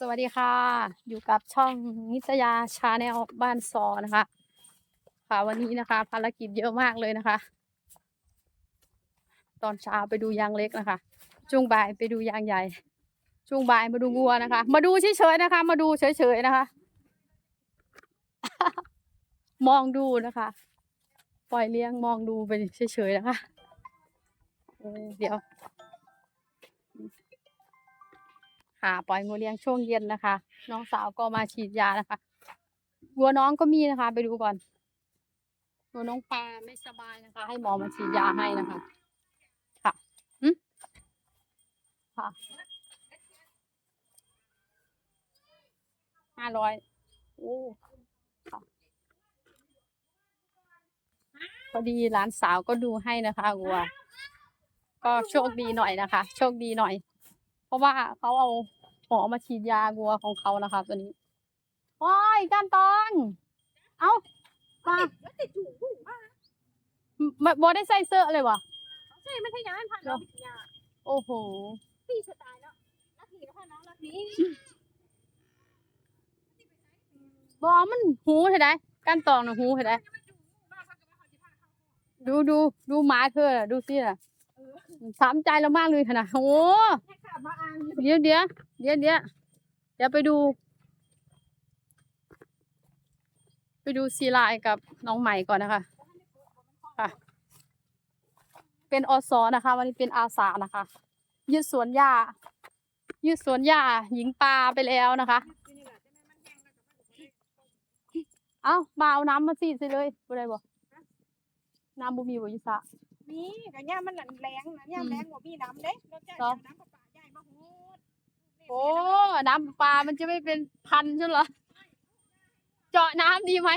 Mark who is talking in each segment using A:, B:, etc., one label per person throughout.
A: สวัสดีค่ะ อยู่กับช่องนิตยาชาแนลบ้านซอนะคะ ค่ะวันนี้นะคะ ภารกิจเยอะมากเลยนะคะ ตอนเช้าไปดูยางเล็กนะคะช่วงบ่ายไปดูยางใหญ่ช่วงบ่ายมาดูงัวนะคะ มาดูเฉยๆนะคะ มาดูเฉยๆนะคะ มองดูนะคะ ปล่อยเลี้ยงมองดูไปเฉยๆนะคะเออเดี๋ยว ค่ะ ปล่อยงูเลี้ยงช่วงเย็นนะคะ น้องสาวก็มาฉีดยานะคะวัวน้องก็มีนะคะ ไปดูก่อนวัวน้องปลาไม่สบายนะคะ ให้หมอมาฉีดยาให้นะคะ ค่ะหึค่ะห้าร้อยโอ้ค่ะพอดีหลานสาวก็ดูให้นะคะวัว ก็โชคดีหน่อยนะคะ โชคดีหน่อย เพราะว่าเขาเอา หมอมาฉีดยาวัวของเขานะคะตัวนี้โอ้ยก้านตอง เอามา
B: แล้วติดถุงถุงมา
A: มาบอได้ใส่เสื้อเลยวะ
B: ใช่ไม่ใช่ยาพันเราผิดยา
A: โอ้โห
B: พี่สไตล์แล้วนาทีแล้วค่ะน้องนาที
A: บอมันหูเห็นไหมก้านตองนะหูเห็นไหมดูดูดูหมาเธอน่ะดูสิน่ะสามใจเรามากเลยขนาดโอ้โห
B: ให้ขับมาอ่าน
A: เดี๋ยวเดี๋ยว เดี๋ยวเดี๋ยวเดี๋ยวไปดู ไปดูซีลน์กับน้องใหม่ก่อนนะคะค่ะเป็นอสนะคะ วันนี้เป็นอาสานะคะ ยืดสวนหญ้ายืดสวนหญ้าหญิงปลาไปแล้วนะคะ เอ้ามาเอาน้ำมาสีสิเลยบ่ได้บ่น้ำบุมีบ่ยิสระ
B: นี่แต่ย่ามันหลันแรงนะย่าแรงกว่าพี่น้ำเด้เราจะ
A: หรอ
B: น้ำประปาใหญ่มาโหด
A: โอ้ น้ำปลา มันจะไม่เป็นพันใช่เหรอ เจาะน้ำดีไหม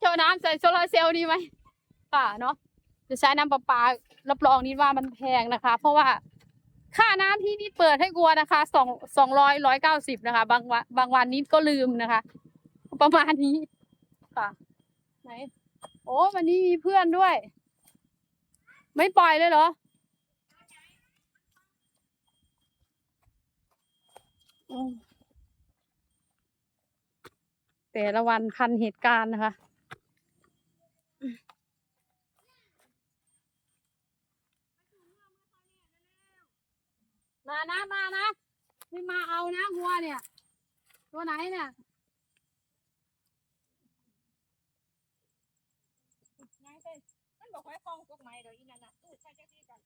A: เจาะน้ำใส่โซลาเซลล์ดีไหมป่าเนาะ จะใช้น้ำประปา รับรองนิดว่ามันแพงนะคะ เพราะว่าค่าน้ำที่นี่เปิดให้กลัวนะคะสองสองร้อยร้อยเก้าสิบนะคะ บางวันบางวันนี้ก็ลืมนะคะ ประมาณนี้ค่ะไหน โอ้ วันนี้มีเพื่อนด้วย ไม่ปล่อยเลยเหรอ แต่ละวันพันเหตุการณ์นะคะ มานะมานะ ไม่มาเอานะวัวเนี่ย ตัวไหนเนี่ย
B: ง่ายเลยมันบอกให้คล้องกฎหมายเดี๋ยวอีนั่นนะตู้ใช้เจ้าที่กัน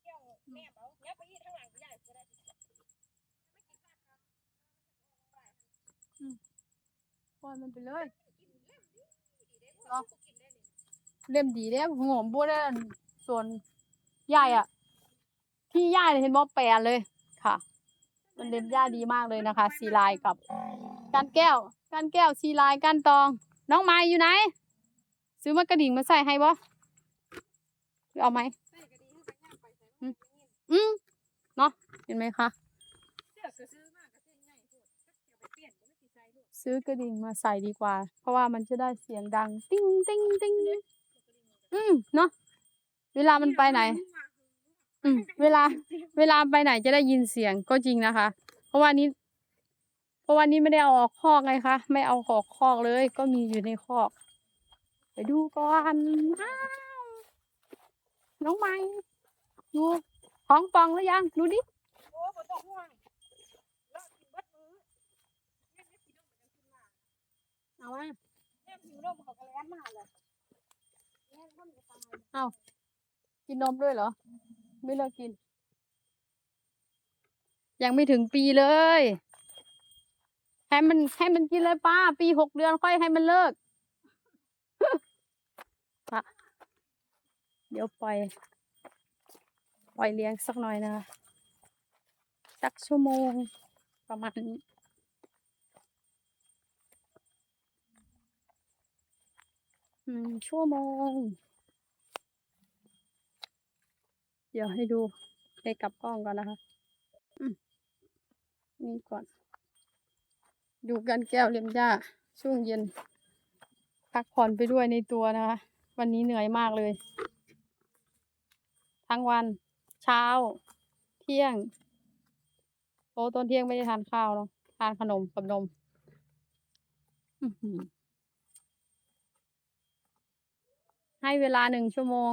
B: เที่ยวแม่เอาเนี้ยไปยี่ข้างหลังก็ได้
A: ปล่อยมันไปเลย
B: กินเล่มดีดี เด้พวกกินได้เลย
A: เล่มดีเด้หอมบัวได้อันส่วนใหญ่อะที่ใหญ่เห็นบ่แปลนเลยค่ะ มันเล็มหญ้าดีมากเลยนะคะสีลายกับก้านแก้วก้านแก้วสีลายก้านตอง น้องไม้อยู่ไหน ซื้อมากระดิ่งมาใส่ให้บ่เอาไหม
B: ใส่ก็ดีให้ไปย่างไปใส่
A: อืมเนาะเห็นไหมคะ
B: ซื้อก
A: ระดิ่งมาใส่ดีกว่า เพราะว่ามันจะได้เสียงดัง ติ้งติ้งติ้งอืมเนาะเวลามันไปไหน อืม เวลา เวลาไปไหนจะได้ยินเสียงก็จริงนะคะ เพราะว่านี้ เพราะว่านี้ไม่ได้เอาออกคอกไงคะไม่เอาออกคอกเลย ก็มีอยู่ในคอก ไปดูก่อนอ้าวน้องไม้ดูท้องปองหรือยังดูดิ
B: โอ้บ่ต้องห่วงเลาะกินเบิดมื้อแม่ไม่กินนมมันขึ้นมา
A: เอามา
B: แม่หิวนมเขาก็แล่นมาเลยแม่ก็มีตาย
A: กินนมด้วยเหรอ ไม่เลิกกิน ยังไม่ถึงปีเลย ให้มันให้มันกินเลยป้า ปีหกเดือนค่อยให้มันเลิกค่ะเดี๋ยวปล่อย ปล่อยเลี้ยงสักหน่อยนะคะสักชั่วโมงประมาณนี้ หนึ่งชั่วโมง เดี๋ยวให้ดูให้กลับกล้องก่อนนะคะนี่ก่อน ดูกันแก้วเลียมหญ้าช่วงเย็น พักผ่อนไปด้วยในตัวนะคะ วันนี้เหนื่อยมากเลย ทั้งวัน เช้า เที่ยงโอ้ตอนเที่ยงไม่ได้ทานข้าวเนาะทานขนมกับนม อือหือ ให้เวลาหนึ่งชั่วโมง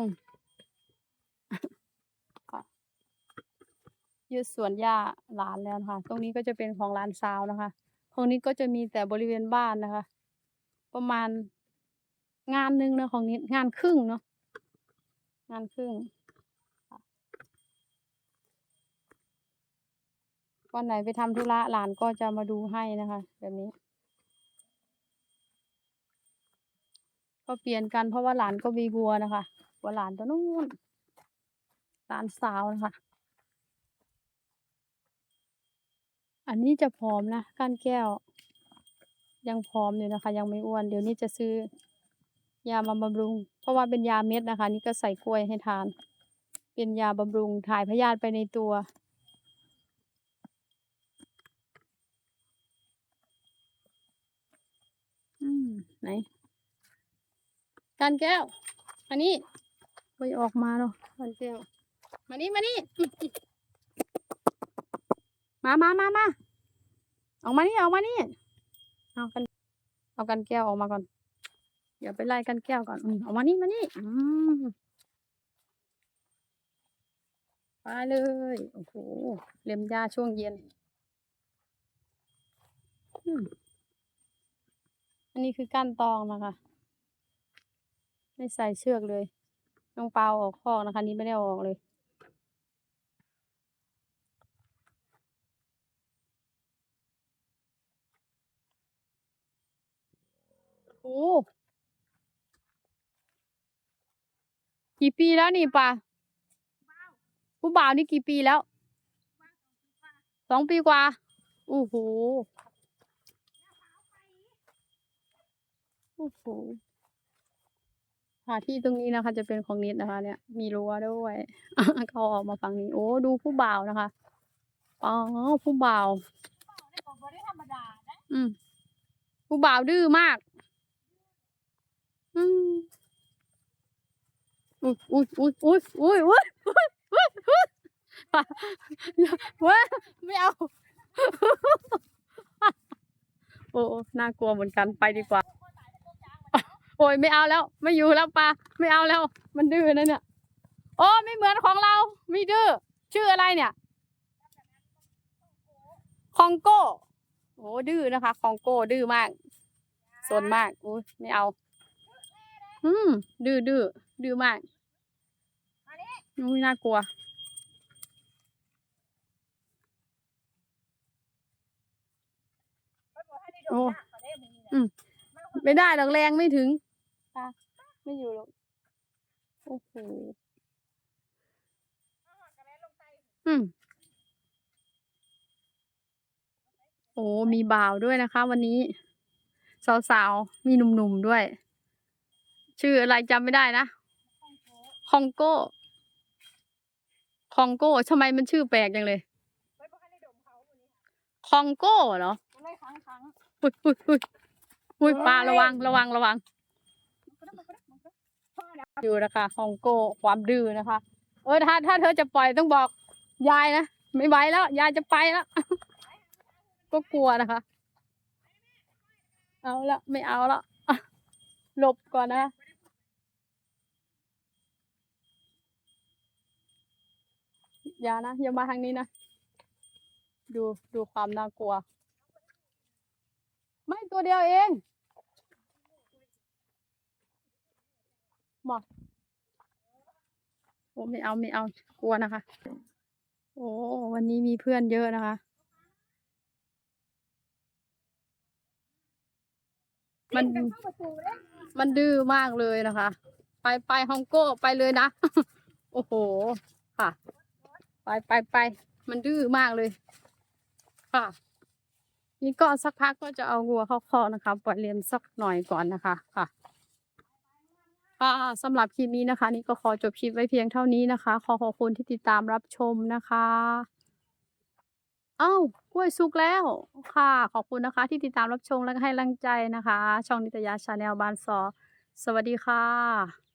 A: ยืดสวนหญ้าหลานแล้วนะคะ ตรงนี้ก็จะเป็นของหลานสาวนะคะ ตรงนี้ก็จะมีแต่บริเวณบ้านนะคะ ประมาณงานหนึ่งเนอะของนี้งานครึ่งเนาะงานครึ่งวันไหนไปทำธุระหลานก็จะมาดูให้นะคะ แบบนี้ ก็เปลี่ยนกันเพราะว่าหลานก็มีวัวนะคะวัวหลานตัวนู้นหลานสาวนะคะ อันนี้จะผอมนะก้านแก้ว ยังผอมอยู่นะคะ ยังไม่อ้วน เดี๋ยวนี้จะซื้อยามาบำรุง เพราะว่าเป็นยาเม็ดนะคะ นี่ก็ใส่กล้วยให้ทาน เป็นยาบำรุงถ่ายพยาธิไปในตัวอืมไหน การแก้วอันนี้ไปออกมาเนาะการแก้วมานี่มานี่มามามามาออกมานี่ออกมานี่เอากันเอากันแก้วออกมาก่อนเดี๋ยวไปไล่กันแก้วก่อนอืมออกมานี่มานี่อืมไปเลยโอ้โหเล็มหญ้าช่วงเย็นอืมอันนี้คือก้านตองนะคะ ไม่ใส่เชือกเลย น้องเปาออกคอกนะคะ นี้ไม่ได้อออกเลย โอ้กี่ปีแล้วนี่ป่ะผู้บ่าวนี่กี่ปีแล้ว สองปีกว่าโอ้โหโอ้โห ค่ะที่ตรงนี้นะคะ จะเป็นของนิดนะคะ เนี่ย มีรั้วด้วยเขาออกมาฝั่งนี้โอ้ดูผู้บ่าวนะคะอ๋อผู้บ่าว
B: ได้บอกว่าได้ธรรมดาได้
A: อืมผู้บ่าวดื้อมาก อืมอุ้ยอุ้ยอุ้ยอุ้ยอุ้ยอุ้ยอุ้ยอุ้ยอุ้ยเว้ยไม่เอา โอ้น่ากลัวเหมือนกันไปดีกว่า โอ้ยไม่เอาแล้ว ไม่อยู่แล้วปลาไม่เอาแล้ว มันดื้อนะเนี่ย โอ้ไม่เหมือนของเราม่ดื้อชื่ออะไรเนี่ยคองโก้โอ้ดื้อนะคะคองโก้ดื้อมากสนมากอุ้ยไม่เอา อืม ดื้อดื้อดื้อมากอุ้ยน่ากลัวโอ้
B: มยากกว่าได้มื้อนี้นะ
A: อืม
B: มาคน
A: ไม่ได้หรอกแรงไม่ถึง ปลาไม่อยู่หรอก โอ้โห
B: มาหอดกระแลลงใต้
A: อืมโอ้มีบ่าวด้วยนะคะ วันนี้ สาวๆ มีหนุ่มๆด้วย ชื่ออะไรจำไม่ได้นะ
B: ห้องโถ
A: คองโก้คองโก้ทำไมมันชื่อแปลกจังเลย
B: เพิ่นบอกให้ได้ดมเขามื้อนี้
A: คองโก้เหรอ
B: ก็เลยค้างค้าง
A: อุ้ยอุ้ยอุ้ยอุ้ยปลาระวังระวังระวัง
B: มันก็ได้มันก็ได้มันก็ได้ อ
A: ยู่นะคะคองโก้ความดื้อนะคะ เออถ้าถ้าเธอจะปล่อยต้องบอกยายนะ ไม่ไหวแล้ว ยายจะไปแล้ว ก็กลัวนะคะ เอาละไม่เอาละอะหลบก่อนนะอย่านะอย่ามาทางนี้นะ ดูดูความน่ากลัว ไม่ตัวเดียวเอง บอกโอ้ไม่เอาไม่เอากลัวนะคะ โอ้วันนี้มีเพื่อนเยอะนะคะ มันมันดื้อมากเลยนะคะ ไปไปฮองโก้ไปเลยนะ โอ้โหค่ะ ไปไปไปมันดื้อมากเลย ค่ะนี่ก็สักพักก็จะเอาวัวเข้าคอนะคะ ปล่อยเลี้ยงสักหน่อยก่อนนะคะ ค่ะ ค่ะสำหรับคลิปนี้นะคะ นี่ก็ขอจบคลิปไว้เพียงเท่านี้นะคะ ขอขอบคุณที่ติดตามรับชมนะคะ เอ้ากล้วยสุกแล้วค่ะ ขอบคุณนะคะ ที่ติดตามรับชมและให้กำลังใจนะคะ ช่องนิตยาชาแนลบานซอ สวัสดีค่ะ